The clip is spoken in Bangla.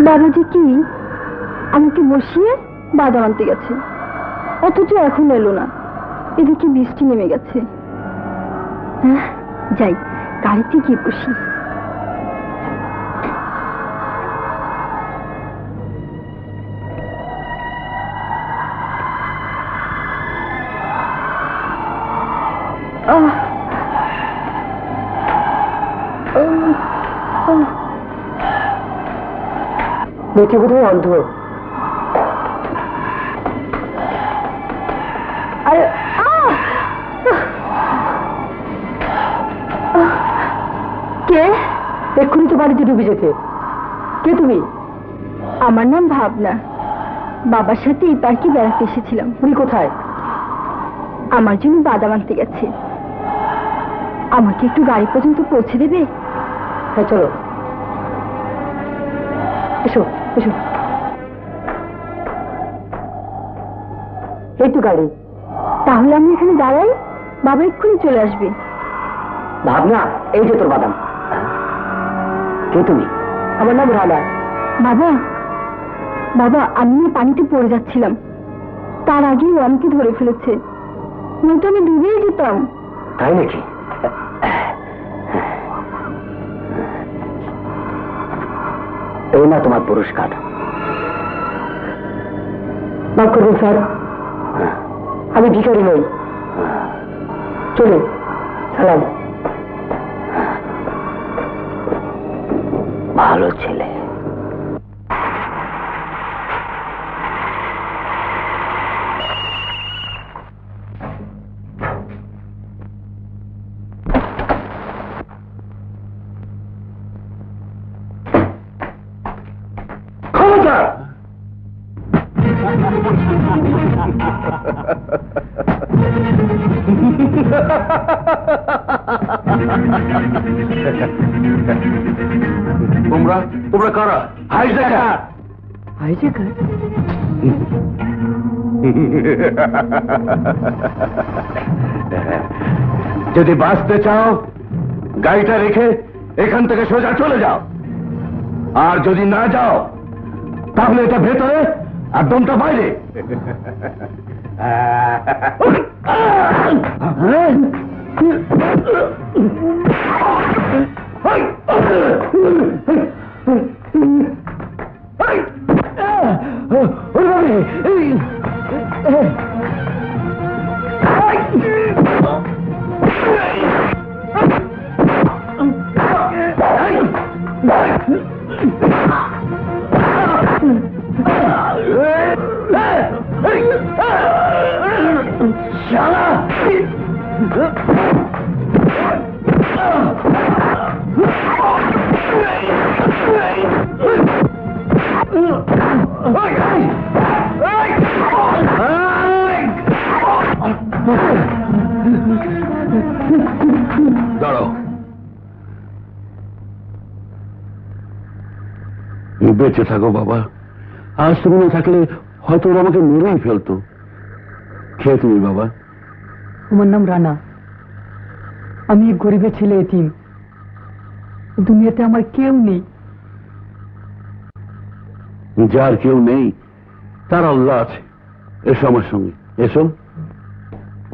বাবাজি কি? আমাকে বসিয়ে বাদাম আনতে গেছে। অথচ এখন এলো না। এদিকে বৃষ্টি নেমে গেছে। হ্যাঁ যাই গাড়িতে গিয়ে বসি। উম, উম। মেয়েটি বোধহয় অন্ধ। আরে! কে? এক্ষুনি তো বাড়িতে ডুবে যেতে। কে তুমি? আমার নাম ভাবনা। বাবার সাথে এই পার্কে বেড়াতে এসেছিলাম। উনি কোথায়? আমার জন্য বাদাম আনতে গেছে। আমাকে একটু গাড়ি পর্যন্ত পৌঁছে দেবে? হ্যাঁ চলো। এসো। এসো। এই তো গাড়ি। তাহলে আমি এখানে দাঁড়াই বাবা এক্ষুনি চলে আসবে। ভাবনা এই যে তোর বাদাম। কে তুমি? আমার নাম রানা বাবা বাবা আমি পানিতে পড়ে যাচ্ছিলাম। তার আগেই ও আমাকে ধরে ফেলেছে। নয়তো আমি ডুবেই যেতাম। তাই নাকি? এই না তোমার পুরস্কার। মাফ করবেন স্যার। আমি ভিখারি নই। চলুন সালাম। ভালো ছেলে। তোমরা তোমরা কারা? যদি বাঁচতে চাও গাড়িটা রেখে এখান থেকে সোজা চলে যাও। আর যদি না যাও তাহলে এটা ভেতরে আর দমটা বাইরে বেঁচে থাকো বাবা। আজ তুমি না থাকলে হয়তো ওরা আমাকে মেরেই ফেলতো। খেয়ে তুমি বাবা? আমার নাম রানা। আমি গরিবের ছেলে এতিম। দুনিয়াতে আমার কেউ নেই। যার কেউ নেই তার আল্লাহ আছে। এসো আমার সঙ্গে। এসো।